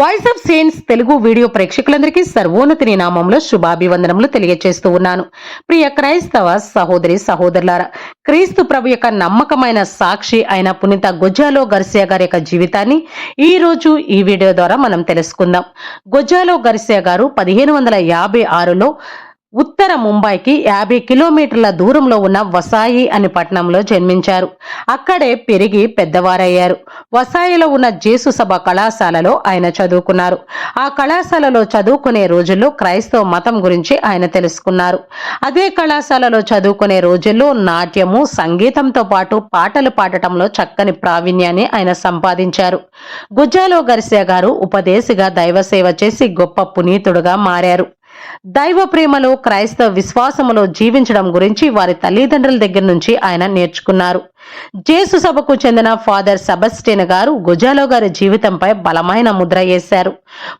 Voice of science Telugu video ప్రేక్షకులందరికీ సర్వోన్నతిని నామంలో శుభాభివందనములు తెలియజేస్తూ ఉన్నాను. ప్రియ క్రైస్తవ సహోదరి సహోదరులారా క్రీస్తు ప్రభు యొక్క నమ్మకమైన సాక్షి అయిన పునీత గొజాలో గర్సియా గారి యొక్క జీవితాన్ని ఈ రోజు ఈ వీడియో ద్వారా మనం తెలుసుకుందాం. గొజాలో గర్సియా గారు పదిహేను వందల యాభై ఆరులో ఉత్తర ముంబైకి యాభై కిలోమీటర్ల దూరంలో ఉన్న వసాయి అనే పట్టణంలో జన్మించారు. అక్కడే పెరిగి పెద్దవారయ్యారు. వసాయిలో ఉన్న జేసు సభ కళాశాలలో ఆయన చదువుకున్నారు. ఆ కళాశాలలో చదువుకునే రోజుల్లో క్రైస్తవ మతం గురించి ఆయన తెలుసుకున్నారు. అదే కళాశాలలో చదువుకునే రోజుల్లో నాట్యము సంగీతంతో పాటు పాటలు పాడటంలో చక్కని ప్రావీణ్యాన్ని ఆయన సంపాదించారు. గుజ్జాలో గర్సియా గారు ఉపదేశిగా దైవ సేవ చేసి గొప్ప పునీతుడుగా మారారు. దైవ ప్రేమలో క్రైస్తవ విశ్వాసములో జీవించడం గురించి వారి తల్లిదండ్రుల దగ్గర నుంచి ఆయన నేర్చుకున్నారు. జేసు సభకు చెందిన ఫాదర్ సబస్టిన్ గారు గుజాలో గారి జీవితంపై బలమైన ముద్ర వేశారు.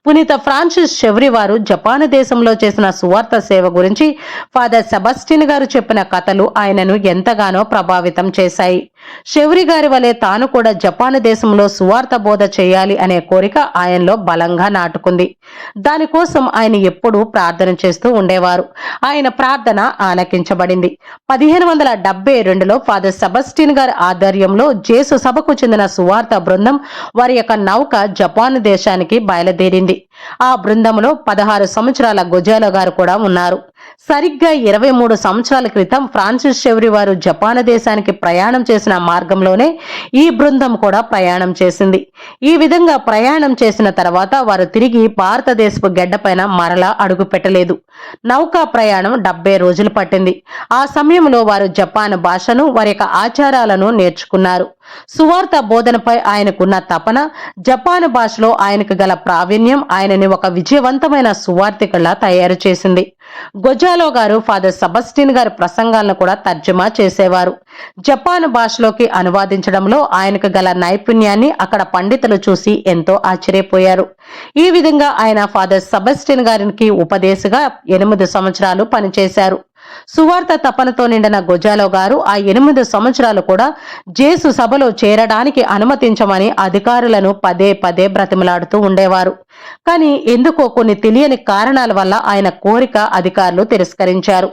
పునీత ఫ్రాన్సిస్ చెవ్రి వారు జపాన్ దేశంలో చేసిన సువార్త సేవ గురించి ఫాదర్ సబస్టిన్ గారు చెప్పిన కథలు ఆయనను ఎంతగానో ప్రభావితం చేశాయి. షెవ్రి గారి వలె తాను కూడా జపాన్ దేశంలో సువార్త బోధ చేయాలి అనే కోరిక ఆయనలో బలంగా నాటుకుంది. దానికోసం ఆయన ఎప్పుడూ ప్రార్థన చేస్తూ ఉండేవారు. ఆయన ప్రార్థన ఆలకించబడింది పదిహేను వందల డెబ్బై రెండులో ఫాదర్ సబస్టిన్ గారి ఆధ్వర్యంలో జేసు సభకు చెందిన సువార్త బృందం వారి యొక్క నౌక జపాన్ దేశానికి బయలుదేరింది. ఆ బృందంలో పదహారు సంవత్సరాల గుజాలో గారు కూడా ఉన్నారు. సరిగ్గా ఇరవై మూడు సంవత్సరాల క్రితం ఫ్రాన్సిస్ చెవరి వారు జపాన్ దేశానికి ప్రయాణం చేసిన మార్గంలోనే ఈ బృందం కూడా ప్రయాణం చేసింది. ఈ విధంగా ప్రయాణం చేసిన తర్వాత వారు తిరిగి భారతదేశపు గడ్డపైన మరలా అడుగు పెట్టలేదు. నౌకా ప్రయాణం డెబ్బై రోజులు పట్టింది. ఆ సమయంలో వారు జపాన్ భాషను వారి యొక్క ఆచారాలను నేర్చుకున్నారు. సువార్త బోధనపై ఆయనకున్న తపన జపాన్ భాషలో ఆయనకు గల ప్రావీణ్యం ఆయనని ఒక విజయవంతమైన సువార్థికులా తయారు చేసింది. గొజాలో గారు ఫాదర్ సబస్టిన్ గారి ప్రసంగాలను కూడా తర్జుమా చేసేవారు. జపాన్ భాషలోకి అనువాదించడంలో ఆయనకు గల నైపుణ్యాన్ని అక్కడ పండితులు చూసి ఎంతో ఆశ్చర్యపోయారు. ఈ విధంగా ఆయన ఫాదర్ సబస్టిన్ గారికి ఉపదేశగా ఎనిమిది సంవత్సరాలు పనిచేశారు. సువార్త తపనతో నిండిన గొజాలో గారు ఆ ఎనిమిది సంవత్సరాలు కూడా జేసు సభలో చేరడానికి అనుమతించమని అధికారులను పదే పదే బ్రతిమలాడుతూ ఉండేవారు. కానీ ఎందుకో కొన్ని తెలియని కారణాల వల్ల ఆయన కోరిక అధికారులు తిరస్కరించారు.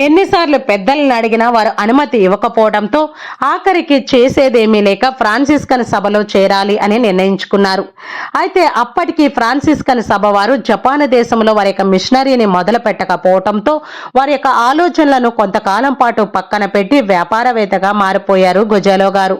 ఎన్నిసార్లు పెద్దల్ని అడిగినా వారు అనుమతి ఇవ్వకపోవడంతో ఆఖరికి చేసేదేమీ లేక ఫ్రాన్సిస్కన్ సభలో చేరాలి అని నిర్ణయించుకున్నారు. అయితే అప్పటికి ఫ్రాన్సిస్కన్ సభ వారు జపాన్ దేశంలో వారి యొక్క మిషనరీని మొదలు పెట్టకపోవడంతో వారి యొక్క ఆలోచనలను కొంతకాలం పాటు పక్కన పెట్టి వ్యాపారవేత్తగా మారిపోయారు గుజలో గారు.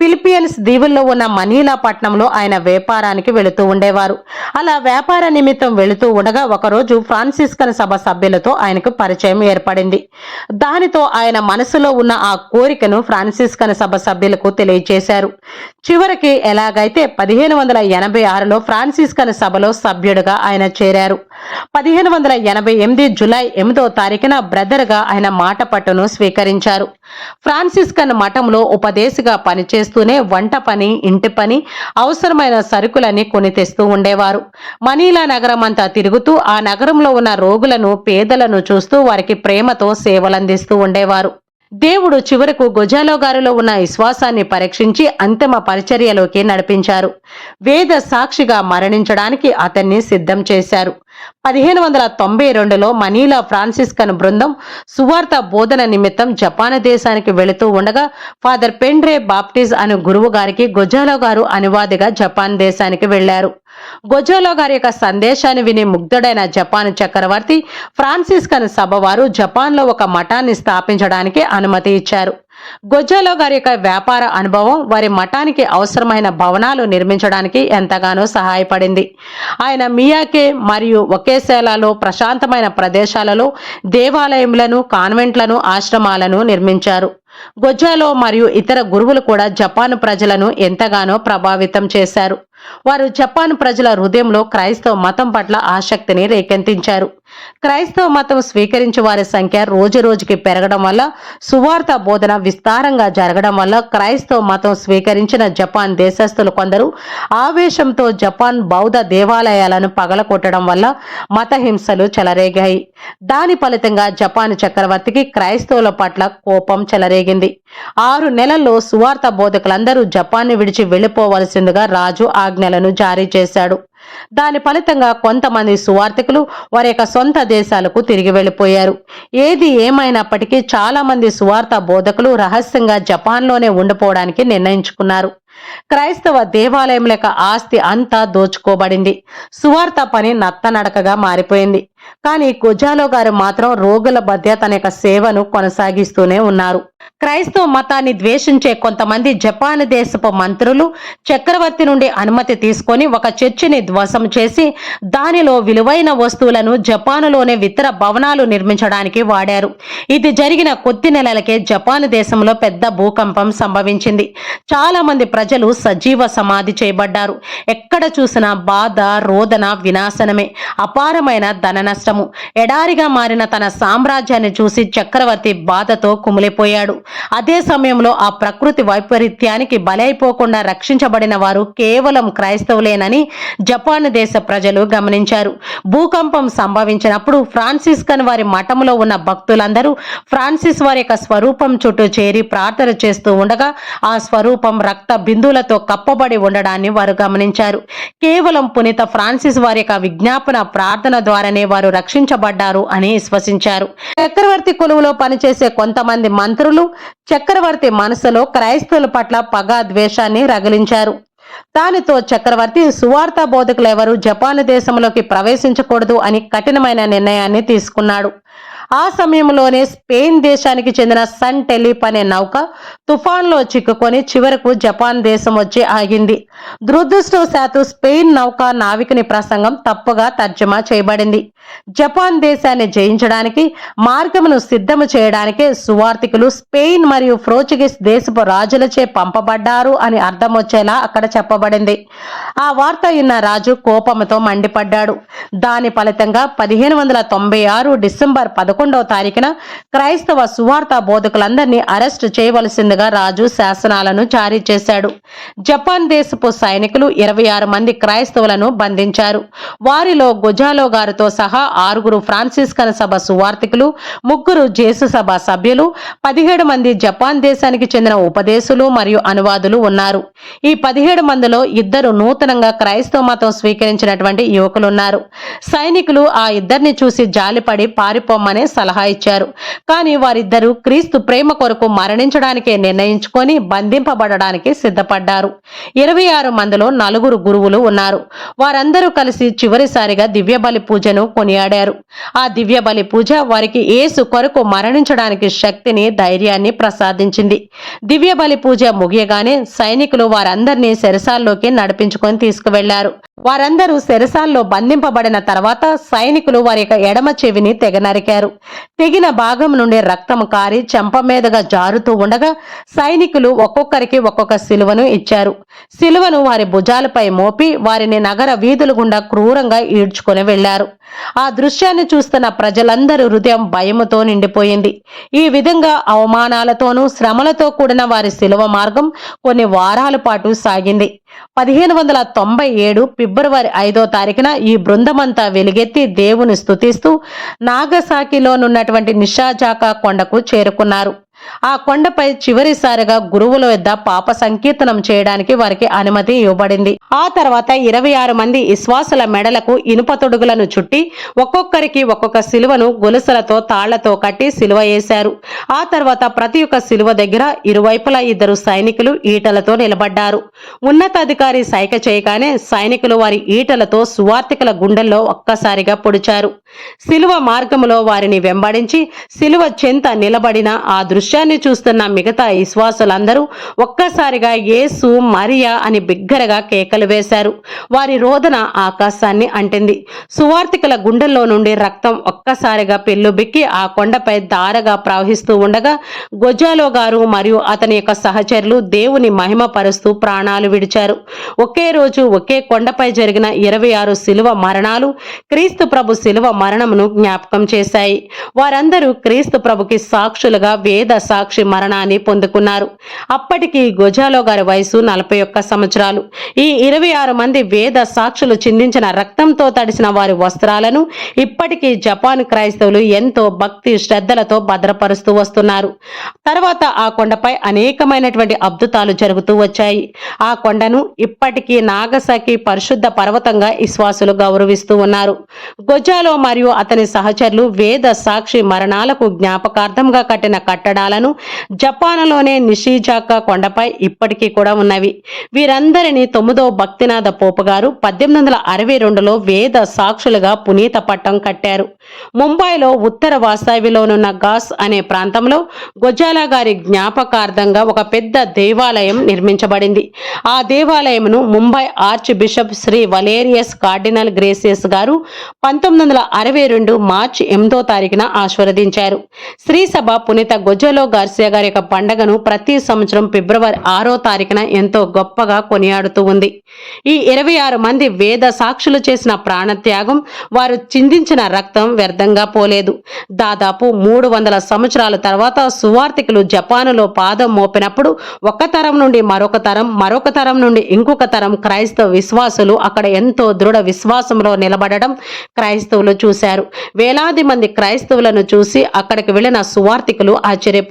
ఫిలిపియన్స్ దీవుల్లో ఉన్న మనీలా పట్నంలో ఆయన వ్యాపారానికి వెళుతూ ఉండేవారు. అలా వ్యాపార నిమిత్తం వెళుతూ ఉండగా ఒకరోజు ఫ్రాన్సిస్కన్ సభ సభ్యులతో ఆయనకు పరిచయం ఏర్పడింది. దానితో ఆయన మనసులో ఉన్న ఆ కోరికను ఫ్రాన్సిస్కన్ సభ సభ్యులకు తెలియజేశారు. చివరికి ఎలాగైతే పదిహేను వందల ఎనభై ఆరులో ఫ్రాన్సిస్కన్ సభలో సభ్యుడిగా ఆయన చేరారు. పదిహేను వందల ఎనభై ఎనిమిది జులై ఎనిమిదో తారీఖున బ్రదర్గా ఆయన మాట పట్టును స్వీకరించారు. ఫ్రాన్సిస్కన్ మఠంలో ఉపదేశిగా పనిచేస్తూనే వంట పని ఇంటి పని అవసరమైన సరుకులని కొని తెస్తూ ఉండేవారు. మనీలా నగరం అంతా తిరుగుతూ ఆ నగరంలో ఉన్న రోగులను పేదలను చూస్తూ వారికి ప్రేమతో సేవలందిస్తూ ఉండేవారు. దేవుడు చివరకు గొజాలో గారిలో ఉన్న విశ్వాసాన్ని పరీక్షించి అంతిమ పరిచర్యలోకి నడిపించారు. వేద సాక్షిగా మరణించడానికి అతన్ని సిద్ధం చేశారు. పదిహేను వందల తొంభై రెండులో మనీలా ఫ్రాన్సిస్కన్ బృందం సువార్త బోధన నిమిత్తం జపాన్ దేశానికి వెళుతూ ఉండగా ఫాదర్ పెండ్రే బాప్టిజ్ అను గురువు గారికి గొజాలో గారు అనువాదిగా జపాన్ దేశానికి వెళ్ళారు గొజాలో గారి యొక్క సందేశాన్ని విని ముగ్ధుడైన జపాన్ చక్రవర్తి ఫ్రాన్సిస్కన్ సభ వారు జపాన్లో ఒక మఠాన్ని స్థాపించడానికి అనుమతి ఇచ్చారు. గొజ్జాలో గారి యొక్క వ్యాపార అనుభవం వారి మఠానికి అవసరమైన భవనాలు నిర్మించడానికి ఎంతగానో సహాయపడింది. ఆయన మియాకే మరియు ఒకేశాలలో ప్రశాంతమైన ప్రదేశాలలో దేవాలయములను కాన్వెంట్లను ఆశ్రమాలను నిర్మించారు. గొజ్జాలో మరియు ఇతర గురువులు కూడా జపాన్ ప్రజలను ఎంతగానో ప్రభావితం చేశారు. వారు జపాన్ ప్రజల హృదయంలో క్రైస్తవ మతం పట్ల ఆసక్తిని రేకెత్తించారు. క్రైస్తవ మతం స్వీకరించే వారి సంఖ్య రోజు రోజుకి పెరగడం వల్ల సువార్త బోధన విస్తారంగా జరగడం వల్ల క్రైస్తవ మతం స్వీకరించిన జపాన్ దేశస్థులు కొందరు ఆవేశంతో జపాన్ బౌద్ధ దేవాలయాలను పగలకొట్టడం వల్ల మతహింసలు చెలరేగాయి. దాని ఫలితంగా జపాన్ చక్రవర్తికి క్రైస్తవుల పట్ల కోపం చెలరేగింది. ఆరు నెలల్లో సువార్త బోధకులందరూ జపాన్ని విడిచి వెళ్ళిపోవలసిందిగా రాజు ఆజ్ఞలను జారీ చేశాడు. దాని ఫలితంగా కొంతమంది సువార్థికులు వారి యొక్క సొంత దేశాలకు తిరిగి వెళ్ళిపోయారు. ఏది ఏమైనప్పటికీ చాలా మంది సువార్త బోధకులు రహస్యంగా జపాన్లోనే ఉండిపోవడానికి నిర్ణయించుకున్నారు. క్రైస్తవ దేవాలయం యొక్క ఆస్తి అంతా దోచుకోబడింది. సువార్త పని నత్తనడకగా మారిపోయింది. కానీ కుజాలో గారు మాత్రం రోగుల మధ్య తన యొక్క సేవను కొనసాగిస్తూనే ఉన్నారు. క్రైస్తవ మతాన్ని ద్వేషించే కొంతమంది జపాన్ దేశపు మంత్రులు చక్రవర్తి నుండి అనుమతి తీసుకొని ఒక చర్చిని ధ్వసం చేసి దానిలో విలువైన వస్తువులను జపానులోనే ఇతర భవనాలు నిర్మించడానికి వాడారు. ఇది జరిగిన కొద్ది నెలలకే జపాన్ దేశంలో పెద్ద భూకంపం సంభవించింది. చాలా మంది ప్రజలు సజీవ సమాధి చేయబడ్డారు. ఎక్కడ చూసినా బాధ రోదన వినాశనమే. అపారమైన ధనన నష్టము. ఎడారిగా మారిన తన సామ్రాజ్యాన్ని చూసి చక్రవర్తి బాధతో కుమిలిపోయాడు. అదే సమయంలో ఆ ప్రకృతి వైపరీత్యానికి బలైపోకుండా రక్షించబడిన వారు కేవలం క్రైస్తవులేనని జపాన్ దేశ ప్రజలు గమనించారు. భూకంపం సంభవించినప్పుడు ఫ్రాన్సిస్కన్ వారి మఠంలో ఉన్న భక్తులందరూ ఫ్రాన్సిస్ వారి యొక్క స్వరూపం చుట్టూ చేరి ప్రార్థన చేస్తూ ఉండగా ఆ స్వరూపం రక్త బిందువులతో కప్పబడి ఉండడాన్ని వారు గమనించారు. కేవలం పునీత ఫ్రాన్సిస్ వారి యొక్క విజ్ఞాపన ప్రార్థన ద్వారానే వారు రక్షించబడ్డారు అని విశ్వసించారు. చక్రవర్తి కొలువులో పనిచేసే కొంతమంది మంత్రులు చక్రవర్తి మనసులో క్రైస్తవుల పట్ల పగ ద్వేషాన్ని రగిలించారు. దానితో చక్రవర్తి సువార్త బోధకులు ఎవరు జపాన్ దేశంలోకి ప్రవేశించకూడదు అని కఠినమైన నిర్ణయాన్ని తీసుకున్నాడు. ఆ సమయంలోనే స్పెయిన్ దేశానికి చెందిన సన్ టెలిప్ అనే నౌక తుఫాన్లో చిక్కుకొని చివరకు జపాన్ దేశం వచ్చి ఆగింది. దురదృష్టవశాత్తు స్పెయిన్ నౌక నావికుని ప్రసంగం తప్పుగా తర్జమా చేయబడింది. జపాన్ దేశాన్ని జయించడానికి మార్గమును సిద్ధము చేయడానికే సువార్థికులు స్పెయిన్ మరియు పోర్చుగీస్ దేశపు రాజులచే పంపబడ్డారు అని అర్థం వచ్చేలా అక్కడ చెప్పబడింది. ఆ వార్త విన్న రాజు కోపంతో మండిపడ్డాడు. దాని ఫలితంగా పదిహేను వందల తొంభై ఆరు డిసెంబర్ పదకొండు పదకొండవ తారీఖున క్రైస్తవ సువార్త బోధకులందరినీ అరెస్టు చేయవలసిందిగా రాజు శాసనాలను జారీ చేశాడు. జపాన్ దేశపు సైనికులు ఇరవై ఆరు మంది క్రైస్తవులను బంధించారు. వారిలో గుజాలో గారితో సహా ఆరుగురు ఫ్రాన్సిస్కన్ సభ సువార్థికులు ముగ్గురు జేసు సభ సభ్యులు పదిహేడు మంది జపాన్ దేశానికి చెందిన ఉపదేశులు మరియు అనువాదులు ఉన్నారు. ఈ పదిహేడు మందిలో ఇద్దరు నూతనంగా క్రైస్తవ మతం స్వీకరించినటువంటి యువకులున్నారు. సైనికులు ఆ ఇద్దరిని చూసి జాలిపడి పారిపోమ్మని సలహా ఇచ్చారు. కానీ వారిద్దరూ క్రీస్తు ప్రేమ కొరకు మరణించడానికే నిర్ణయించుకొని బంధింపబడడానికి సిద్ధపడ్డారు. ఇరవై ఆరు మందిలో నలుగురు గురువులు ఉన్నారు. వారందరూ కలిసి చివరిసారిగా దివ్యబలి పూజను కొనియాడారు. ఆ దివ్యబలి పూజ వారికి ఏసు కొరకు మరణించడానికి శక్తిని ధైర్యాన్ని ప్రసాదించింది. దివ్యబలి పూజ ముగియగానే సైనికులు వారందరినీ శరసాల్లోకి నడిపించుకొని తీసుకువెళ్ళారు. వారందరూ సెరసాల్లో బంధింపబడిన తర్వాత సైనికులు వారి యొక్క ఎడమ చెవిని తెగ నరికారు. తెగిన భాగం నుండి రక్తం కారి చెంప మీదుగా జారుతూ ఉండగా సైనికులు ఒక్కొక్కరికి ఒక్కొక్క సిలువను ఇచ్చారు. సిలువను వారి భుజాలపై మోపి వారిని నగర వీధుల గుండా క్రూరంగా ఈడ్చుకొని వెళ్ళారు ఆ దృశ్యాన్ని చూస్తున్న ప్రజలందరూ హృదయం భయముతో నిండిపోయింది. ఈ విధంగా అవమానాలతోనూ శ్రమలతో కూడిన వారి శిలువ మార్గం కొన్ని వారాల పాటు సాగింది. పదిహేను వందల తొంభై ఏడు ఫిబ్రవరి ఐదో తారీఖున ఈ బృందమంతా వెలుగెత్తి దేవుని స్థుతిస్తూ నాగసాకిలోనున్నటువంటి నిషాజాకా కొండకు చేరుకున్నారు. ఆ కొండపై చివరిసారిగా గురువుల వద్ద పాప సంకీర్తనం చేయడానికి వారికి అనుమతి ఇవ్వబడింది. ఆ తర్వాత ఇరవై ఆరు మంది విశ్వాసుల మెడలకు ఇనుప తొడుగులను చుట్టి ఒక్కొక్కరికి ఒక్కొక్క సిలువను గొలుసులతో తాళ్ళతో కట్టి సిలువ వేశారు. ఆ తర్వాత ప్రతి ఒక్క సిలువ దగ్గర ఇరువైపులా ఇద్దరు సైనికులు ఈటలతో నిలబడ్డారు. ఉన్నతాధికారి సైక చేయగానే సైనికులు వారి ఈటలతో సువార్థికుల గుండెల్లో ఒక్కసారిగా పొడిచారు. సిలువ మార్గములో వారిని వెంబడించి సిలువ చెంత నిలబడిన ఆ దృశ్యం దృశ్యాన్ని చూస్తున్న మిగతా విశ్వాసులందరూ ఒక్కసారిగా యేసు మరియా అని బిగ్గరగా కేకలు వేశారు. వారి రోదన ఆకాశాన్ని అంటింది. సువార్థికుల గుండెల్లో నుండి రక్తం ఒక్కసారిగా పెళ్ళుబిక్కి ఆ కొండపై దారగా ప్రవహిస్తూ ఉండగా గొజాలో గారు మరియు అతని యొక్క సహచరులు దేవుని మహిమపరుస్తూ ప్రాణాలు విడిచారు. ఒకే రోజు ఒకే కొండపై జరిగిన ఇరవై ఆరు శిలువ మరణాలు క్రీస్తు ప్రభు శిలువ మరణమును జ్ఞాపకం చేశాయి. వారందరూ క్రీస్తు ప్రభుకి సాక్షులుగా వేద సాక్షి మరణాన్ని పొందుకున్నారు. అప్పటికి గొజాలో గారి వయసు నలభై ఒక్క సంవత్సరాలు. ఈ ఇరవై ఆరు మంది వేద సాక్షులు చిందించిన రక్తంతో తడిసిన వారి వస్త్రాలను ఇప్పటికీ జపాన్ క్రైస్తవులు ఎంతో భక్తి శ్రద్ధలతో భద్రపరుస్తూ వస్తున్నారు. తర్వాత ఆ కొండపై అనేకమైనటువంటి అద్భుతాలు జరుగుతూ వచ్చాయి. ఆ కొండను ఇప్పటికీ నాగసాకి పరిశుద్ధ పర్వతంగా విశ్వాసులు గౌరవిస్తూ ఉన్నారు. గొజాలో మరియు అతని సహచరులు వేద సాక్షి మరణాలకు జ్ఞాపకార్థంగా కట్టిన కట్టడాలను జపాన్లోనే నిషిజాకా కొండపై ఇప్పటికీ కూడా ఉన్నవి. వీరందరినీ తొమ్మిదో భక్తినాథ పోపు గారు పద్దెనిమిది వందల అరవై రెండులో వేద సాక్షులుగా పునీత పట్టం కట్టారు. ముంబైలో ఉత్తర వాసావిలోనున్న గాస్ అనే ప్రాంతంలో గొజాలా గారి జ్ఞాపకార్థంగా ఒక పెద్ద దేవాలయం నిర్మించబడింది. ఆ దేవాలయంను Mumbai archbishop Shri Valerian cardinal Gracias గారు పంతొమ్మిది వందల అరవై రెండు మార్చి ఎనిమిదో తారీఖున ఆశీర్వదించారు. శ్రీ సభ పునీత గొజ్జలో గార్సియా గారి యొక్క పండగను ప్రతి సంవత్సరం ఫిబ్రవరి ఆరో తారీఖున ఎంతో గొప్పగా కొనియాడుతూ ఉంది. ఈ ఇరవై ఆరు మంది వేద సాక్షులు చేసిన ప్రాణత్యాగం వారు చిందించిన రక్తం వ్యర్థంగా పోలేదు. దాదాపు మూడు వందల సంవత్సరాల తర్వాత సువార్తికులు జపానులో పాదం మోపినప్పుడు ఒక తరం నుండి మరొక తరం మరొక తరం నుండి ఇంకొక తరం క్రైస్తవ విశ్వాసులు అక్కడ ఎంతో దృఢ విశ్వాసంలో నిలబడడం క్రైస్తవులు చూశారు. వేలాది మంది క్రైస్తవులను చూసి అక్కడికి వెళ్ళిన సువార్తికులు ఆశ్చర్యపోయారు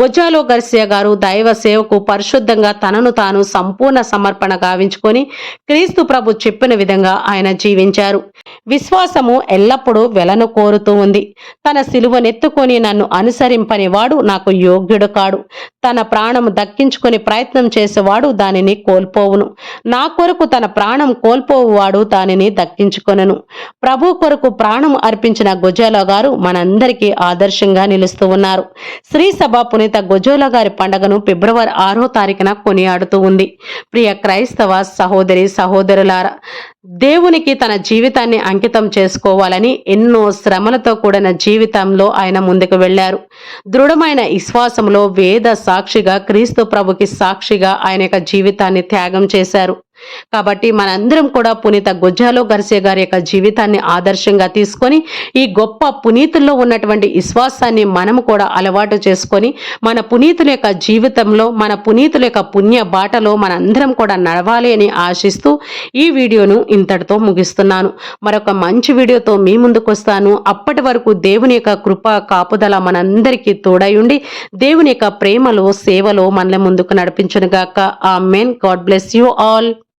గొజాలో గర్సియా గారు దైవ సేవకు పరిశుద్ధంగా తనను తాను సంపూర్ణ సమర్పణ గావించుకొని క్రీస్తు ప్రభు చెప్పిన విధంగా ఆయన జీవించారు. విశ్వాసము ఎల్లప్పుడూ వెలను కోరుతూ ఉంది. తన సిలువనెత్తుకొని నన్ను అనుసరింపని వాడు నాకు యోగ్యుడు కాడు. తన ప్రాణం దక్కించుకొని ప్రయత్నం చేసేవాడు దానిని కోల్పోవును. నా కొరకు తన ప్రాణం కోల్పోవువాడు దానిని దక్కించుకొనను. ప్రభు కొరకు ప్రాణం అర్పించిన గొజాల గారు మనందరికీ ఆదర్శంగా నిలుస్తూ ఉన్నారు. శ్రీ సభ పునీత గొజోల గారి పండగను ఫిబ్రవరి ఆరో తారీఖున కొనియాడుతూ ఉంది. ప్రియ క్రైస్తవ సహోదరి సహోదరులారా దేవునికి తన జీవితాన్ని అంకితం చేసుకోవాలని ఎన్నో శ్రమలతో కూడిన జీవితంలో ఆయన ముందుకు వెళ్ళారు. దృఢమైన విశ్వాసంలో వేద సాక్షిగా క్రీస్తు ప్రభుకి సాక్షిగా ఆయన యొక్క జీవితాన్ని త్యాగం చేశారు. కాబట్టి మనందరం కూడా పునీత గుజ్జాలో గర్సే గారి యొక్క జీవితాన్ని ఆదర్శంగా తీసుకొని ఈ గొప్ప పునీతుల్లో ఉన్నటువంటి విశ్వాసాన్ని మనము కూడా అలవాటు చేసుకొని మన పునీతుల యొక్క జీవితంలో మన పునీతుల యొక్క పుణ్య బాటలో మనందరం కూడా నడవాలి అని ఆశిస్తూ ఈ వీడియోను ఇంతటితో ముగిస్తున్నాను. మరొక మంచి వీడియోతో మీ ముందుకు వస్తాను. అప్పటి వరకు దేవుని యొక్క కృప కాపుదల మనందరికీ తోడయుండి దేవుని యొక్క ప్రేమలో సేవలో మనల్ని ముందుకు నడిపించనుగాక. Amen God bless you all.